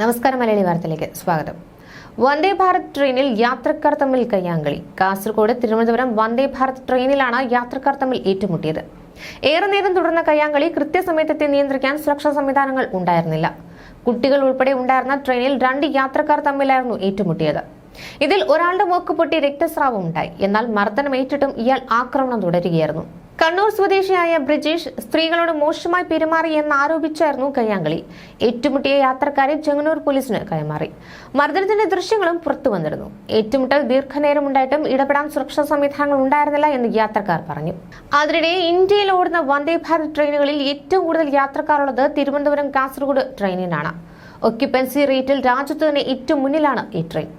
നമസ്കാരം മലയാളി വാർത്തയിലേക്ക് സ്വാഗതം. വന്ദേ ഭാരത് ട്രെയിനിൽ യാത്രക്കാർ തമ്മിൽ കയ്യാങ്കളി. കാസർഗോഡ് തിരുവനന്തപുരം വന്ദേ ഭാരത് ട്രെയിനിലാണ് യാത്രക്കാർ തമ്മിൽ ഏറ്റുമുട്ടിയത്. ഏറെ നേരം തുടർന്ന കയ്യാങ്കളി കൃത്യസമയത്തെത്തി നിയന്ത്രിക്കാൻ സുരക്ഷാ സംവിധാനങ്ങൾ ഉണ്ടായിരുന്നില്ല. കുട്ടികൾ ഉൾപ്പെടെ ഉണ്ടായിരുന്ന ട്രെയിനിൽ രണ്ട് യാത്രക്കാർ തമ്മിലായിരുന്നു ഏറ്റുമുട്ടിയത്. ഇതിൽ ഒരാളുടെ മൂക്ക് പൊട്ടി രക്തസ്രാവം ഉണ്ടായി എന്നാൽ മർദ്ദനമേറ്റിട്ടും ഇയാൾ ആക്രമണം തുടരുകയായിരുന്നു. കണ്ണൂർ സ്വദേശിയായ ബ്രിജേഷ് സ്ത്രീകളോട് മോശമായി പെരുമാറി എന്നാരോപിച്ചായിരുന്നു കയ്യാങ്കളി. ഏറ്റുമുട്ടിയ യാത്രക്കാരെ ചെങ്ങന്നൂർ പോലീസിന് കൈമാറി. മർദ്ദനത്തിന്റെ ദൃശ്യങ്ങളും പുറത്തു വന്നിരുന്നു. ഏറ്റുമുട്ടൽ ദീർഘനേരം ഉണ്ടായിട്ടും ഇടപെടാൻ സുരക്ഷാ സംവിധാനങ്ങൾ ഉണ്ടായിരുന്നില്ല എന്ന് യാത്രക്കാർ പറഞ്ഞു. അതിനിടെ ഇന്ത്യയിൽ ഓടുന്ന വന്ദേ ഭാരത് ട്രെയിനുകളിൽ ഏറ്റവും കൂടുതൽ യാത്രക്കാരുള്ളത് തിരുവനന്തപുരം കാസർഗോഡ് ട്രെയിനിനാണ്. ഒക്യുപ്പൻസി റേറ്റിൽ രാജ്യത്ത് തന്നെ ഏറ്റവും മുന്നിലാണ് ഈ ട്രെയിൻ.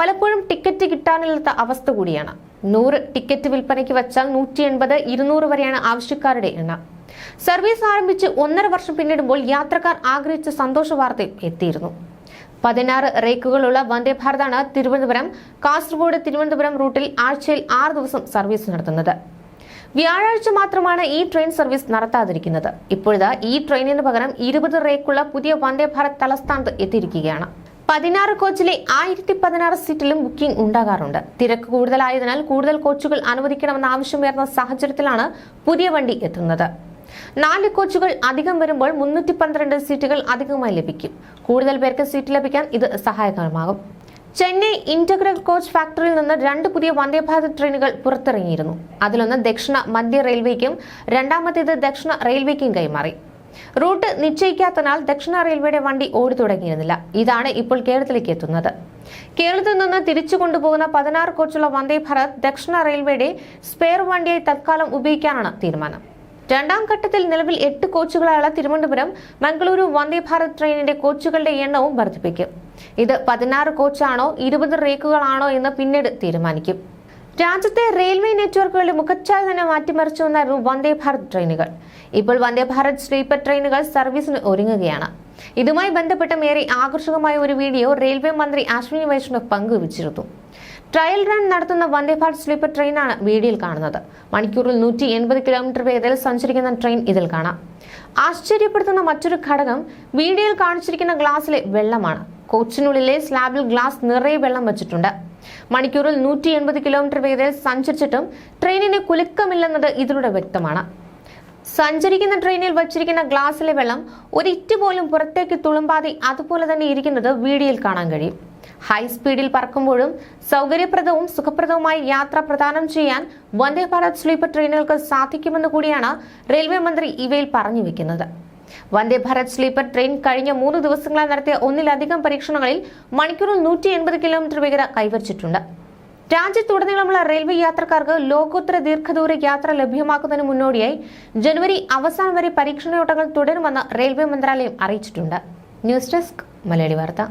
പലപ്പോഴും ടിക്കറ്റ് കിട്ടാനില്ലാത്ത അവസ്ഥ കൂടിയാണ്. നൂറ് ടിക്കറ്റ് വിൽപ്പനയ്ക്ക് വച്ചാൽ നൂറ്റി എൺപത് ഇരുന്നൂറ് വരെയാണ് ആവശ്യക്കാരുടെ എണ്ണം. സർവീസ് ആരംഭിച്ച് ഒന്നര വർഷം പിന്നിടുമ്പോൾ യാത്രക്കാർ ആഗ്രഹിച്ച സന്തോഷ വാർത്തയും എത്തിയിരുന്നു. പതിനാറ് റേക്കുകളുള്ള വന്ദേ ഭാരതാണ് തിരുവനന്തപുരം. കാസർഗോഡ് തിരുവനന്തപുരം റൂട്ടിൽ ആഴ്ചയിൽ ആറ് ദിവസം സർവീസ് നടത്തുന്നത്. വ്യാഴാഴ്ച മാത്രമാണ് ഈ ട്രെയിൻ സർവീസ് നടത്താതിരിക്കുന്നത്. ഇപ്പോഴത്തെ ഈ ട്രെയിനിന് പകരം ഇരുപത് റേക്കുള്ള പുതിയ വന്ദേ ഭാരത് തലസ്ഥാനത്ത് എത്തിയിരിക്കുകയാണ്. പതിനാറ് കോച്ചിലെ ആയിരത്തി പതിനാറ് സീറ്റിലും ബുക്കിംഗ് ഉണ്ടാകാറുണ്ട്. തിരക്ക് കൂടുതലായതിനാൽ കൂടുതൽ കോച്ചുകൾ അനുവദിക്കണമെന്ന ആവശ്യമുയർന്ന സാഹചര്യത്തിലാണ് പുതിയ വണ്ടി എത്തുന്നത്. നാല് കോച്ചുകൾ അധികം വരുമ്പോൾ മുന്നൂറ്റി പന്ത്രണ്ട് സീറ്റുകൾ അധികമായി ലഭിക്കും. കൂടുതൽ പേർക്ക് സീറ്റ് ലഭിക്കാൻ ഇത് സഹായകരമാകും. ചെന്നൈ ഇന്റഗ്രൽ കോച്ച് ഫാക്ടറിയിൽ നിന്ന് രണ്ട് പുതിയ വന്ദേ ഭാരത് ട്രെയിനുകൾ പുറത്തിറങ്ങിയിരുന്നു. അതിലൊന്ന് ദക്ഷിണ മധ്യ റെയിൽവേക്കും രണ്ടാമത്തേത് ദക്ഷിണ റെയിൽവേക്കും കൈമാറി. റൂട്ട് നിശ്ചയിക്കാത്തതിനാൽ ദക്ഷിണ റെയിൽവേയുടെ വണ്ടി ഓടി തുടങ്ങിയിരുന്നില്ല. ഇതാണ് ഇപ്പോൾ കേരളത്തിലേക്ക് എത്തുന്നത്. കേരളത്തിൽ നിന്ന് തിരിച്ചു കൊണ്ടുപോകുന്ന പതിനാറ് കോച്ചുള്ള വന്ദേ ഭാരത് ദക്ഷിണ റെയിൽവേയുടെ സ്പെയർ വണ്ടിയായി തൽക്കാലം ഉപയോഗിക്കാനാണ് തീരുമാനം. രണ്ടാം ഘട്ടത്തിൽ നിലവിൽ എട്ട് കോച്ചുകളായുള്ള തിരുവനന്തപുരം മംഗളൂരു വന്ദേ ഭാരത് ട്രെയിനിന്റെ കോച്ചുകളുടെ എണ്ണവും വർദ്ധിപ്പിക്കും. ഇത് പതിനാറ് കോച്ചാണോ ഇരുപത് റേക്കുകളാണോ എന്ന് പിന്നീട് തീരുമാനിക്കും. രാജ്യത്തെ റെയിൽവേ നെറ്റ്വർക്കുകളുടെ മുഖച്ഛായ തന്നെ മാറ്റിമറിച്ചു വന്നായിരുന്നു വന്ദേ ഭാരത് ട്രെയിനുകൾ. ഇപ്പോൾ വന്ദേ ഭാരത് സ്ലീപ്പർ ട്രെയിനുകൾ സർവീസിന് ഒരുങ്ങുകയാണ്. ഇതുമായി ബന്ധപ്പെട്ട ഏറെ ആകർഷകമായ ഒരു വീഡിയോ റെയിൽവേ മന്ത്രി അശ്വിനി വൈഷ്ണവ് പങ്കുവച്ചിരുന്നു. ട്രയൽ റൺ നടത്തുന്ന വന്ദേ ഭാരത് സ്ലീപ്പർ ട്രെയിനാണ് വീഡിയോയിൽ കാണുന്നത്. മണിക്കൂറിൽ നൂറ്റി എൺപത് കിലോമീറ്റർ വേഗതയിൽ സഞ്ചരിക്കുന്ന ട്രെയിൻ ഇതിൽ കാണാം. ആശ്ചര്യപ്പെടുത്തുന്ന മറ്റൊരു ഘടകം വീഡിയോയിൽ കാണിച്ചിരിക്കുന്ന ഗ്ലാസ്സിലെ വെള്ളമാണ്. കോച്ചിനുള്ളിലെ സ്ലാബിൽ ഗ്ലാസ് നിറയെ വെള്ളം വെച്ചിട്ടുണ്ട്. മണിക്കൂറിൽ നൂറ്റി എൺപത് കിലോമീറ്റർ വേഗതയിൽ സഞ്ചരിച്ചിട്ടും ട്രെയിനിന് കുലുക്കമില്ലെന്നത് ഇതിലൂടെ വ്യക്തമാണ്. സഞ്ചരിക്കുന്ന ട്രെയിനിൽ വച്ചിരിക്കുന്ന ഗ്ലാസ്സിലെ വെള്ളം ഒരിറ്റ് പോലും പുറത്തേക്ക് തുളുമ്പാതെ അതുപോലെ തന്നെ ഇരിക്കുന്നത് വീഡിയോയിൽ കാണാൻ കഴിയും. ഹൈ സ്പീഡിൽ പറക്കുമ്പോഴും സൗകര്യപ്രദവും സുഖപ്രദവുമായി യാത്ര പ്രദാനം ചെയ്യാൻ വന്ദേ ഭാരത് സ്ലീപ്പർ ട്രെയിനുകൾക്ക് സാധിക്കുമെന്ന് കൂടിയാണ് റെയിൽവേ മന്ത്രി ഇവയിൽ പറഞ്ഞു വെക്കുന്നത്. വന്ദേ ഭാരത് സ്ലീപ്പർ ട്രെയിൻ കഴിഞ്ഞ മൂന്ന് ദിവസങ്ങളായി നടത്തിയ ഒന്നിലധികം പരീക്ഷണങ്ങളിൽ മണിക്കൂറിൽ നൂറ്റി എൺപത് കിലോമീറ്റർ വേഗത കൈവരിച്ചിട്ടുണ്ട്. രാജ്യത്തുടനീളമുള്ള റെയിൽവേ യാത്രക്കാർക്ക് ലോകോത്തര ദീർഘദൂര യാത്ര ലഭ്യമാക്കുന്നതിന് മുന്നോടിയായി ജനുവരി അവസാനം വരെ പരീക്ഷണയോട്ടങ്ങൾ തുടരുമെന്ന് റെയിൽവേ മന്ത്രാലയം അറിയിച്ചിട്ടുണ്ട്. ന്യൂസ് ഡെസ്ക് മലയാളി വാർത്ത.